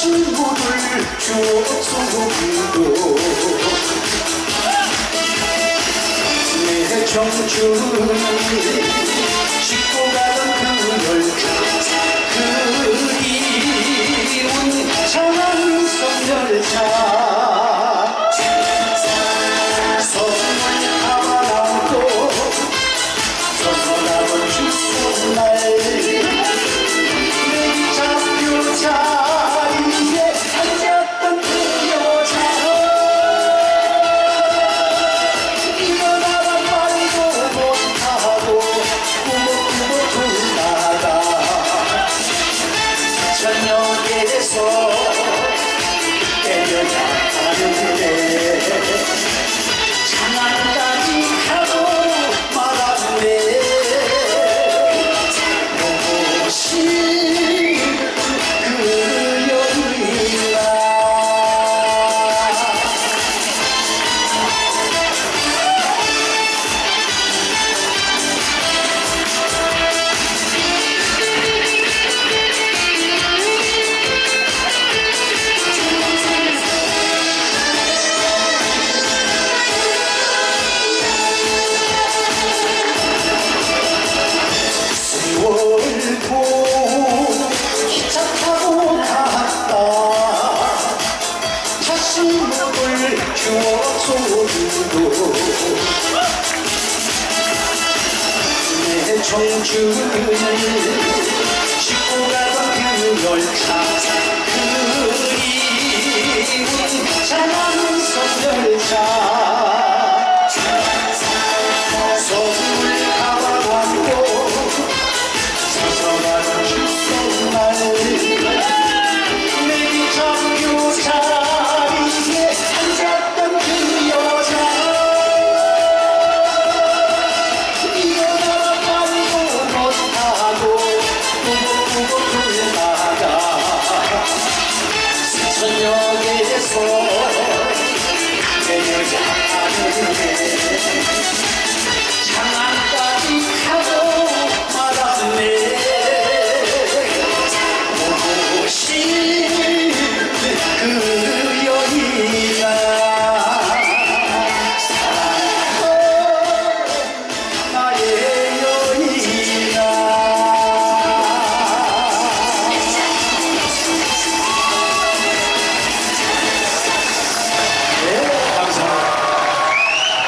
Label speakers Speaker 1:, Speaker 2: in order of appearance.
Speaker 1: 친구를 주었소도 내 청춘 씻고 가다 신물을 줘소유도 내 청춘을 짓고 가던 그널 찾아 그